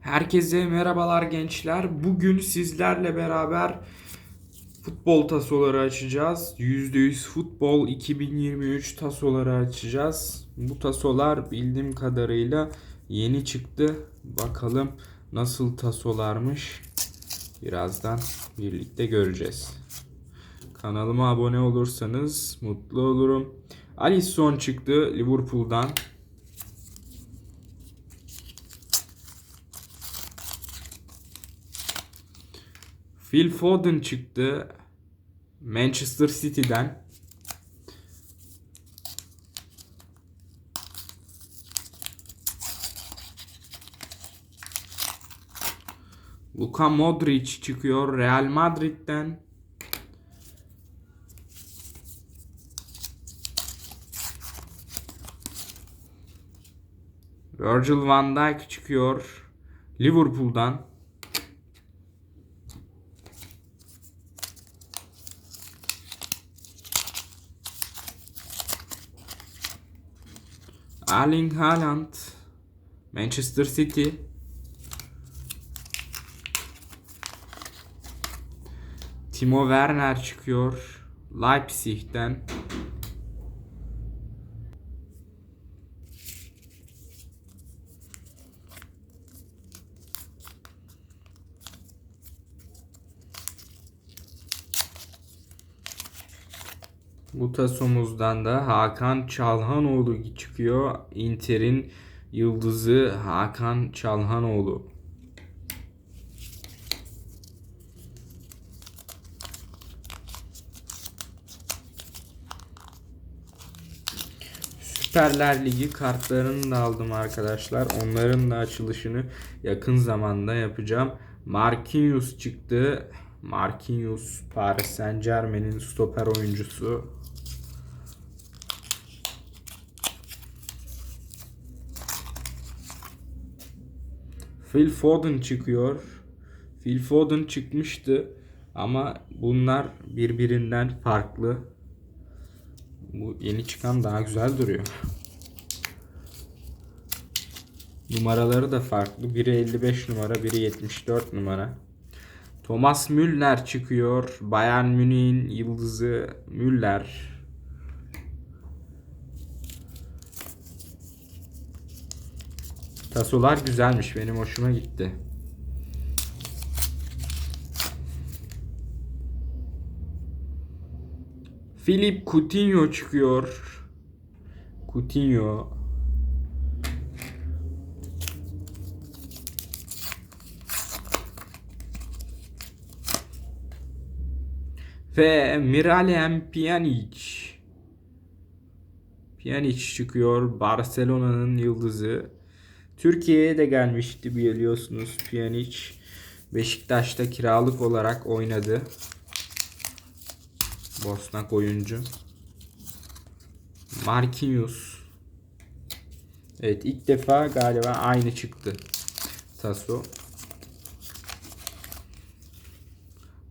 Herkese merhabalar gençler. Bugün sizlerle beraber futbol tasoları açacağız. %100 futbol 2023 tasoları açacağız. Bu tasolar bildiğim kadarıyla yeni çıktı. Bakalım nasıl tasolarmış. Birazdan birlikte göreceğiz. Kanalıma abone olursanız mutlu olurum. Alisson çıktı Liverpool'dan. Phil Foden çıktı Manchester City'den. Luka Modric çıkıyor Real Madrid'den. Virgil van Dijk çıkıyor Liverpool'dan. Erling Haaland Manchester City. Timo Werner çıkıyor Leipzig'ten Bu da Hakan Çalhanoğlu çıkıyor. Inter'in yıldızı Hakan Çalhanoğlu. Süperler Ligi kartlarını da aldım arkadaşlar. Onların da açılışını yakın zamanda yapacağım. Marquinhos çıktı. Marquinhos Paris Saint Germain'in stoper oyuncusu. Phil Foden çıkıyor. Phil Foden çıkmıştı ama bunlar birbirinden farklı. Bu yeni çıkan daha güzel duruyor. Numaraları da farklı. Biri 55 numara, biri 74 numara. Thomas Müller çıkıyor. Bayern Münih'in yıldızı Müller. Tasolar güzelmiş. Benim hoşuma gitti. Philip Coutinho çıkıyor. Coutinho. Ve Miralem Pjanic. Pjanic çıkıyor. Barcelona'nın yıldızı. Türkiye'ye de gelmişti biliyorsunuz Pjanic. Beşiktaş'ta kiralık olarak oynadı. Bosnak oyuncu. Marquinhos. Evet ilk defa galiba aynı çıktı. Taso.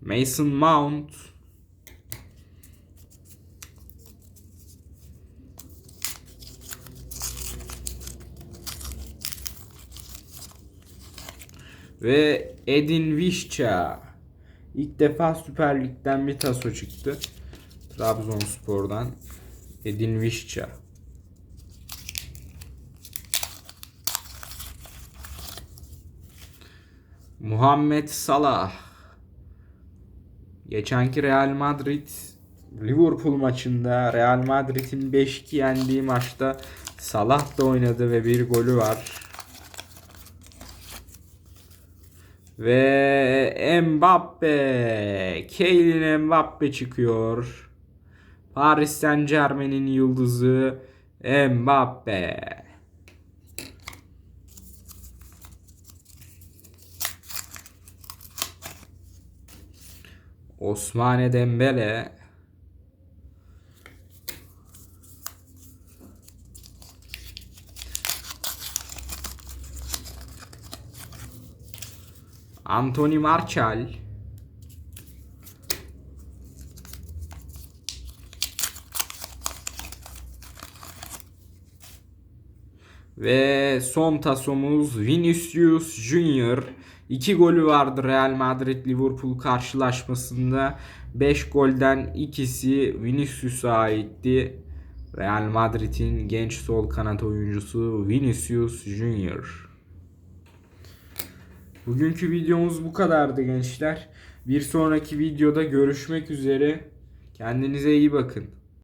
Mason Mount. Ve Edin Visca. İlk defa Süper Lig'den bir taso çıktı. Trabzonspor'dan Edin Visca. Muhammed Salah. Geçenki Real Madrid Liverpool maçında Real Madrid'in 5-2 yendiği maçta Salah da oynadı ve bir golü var. Ve Mbappe. Kylian Mbappe çıkıyor. Paris Saint Germain'in yıldızı Mbappe. Osmane Dembele. Anthony Martial. Ve son tasomuz Vinicius Junior. 2 golü vardı Real Madrid Liverpool karşılaşmasında. 5 golden ikisi Vinicius'a aitti. Real Madrid'in genç sol kanat oyuncusu Vinicius Junior. Bugünkü videomuz bu kadardı gençler. Bir sonraki videoda görüşmek üzere. Kendinize iyi bakın.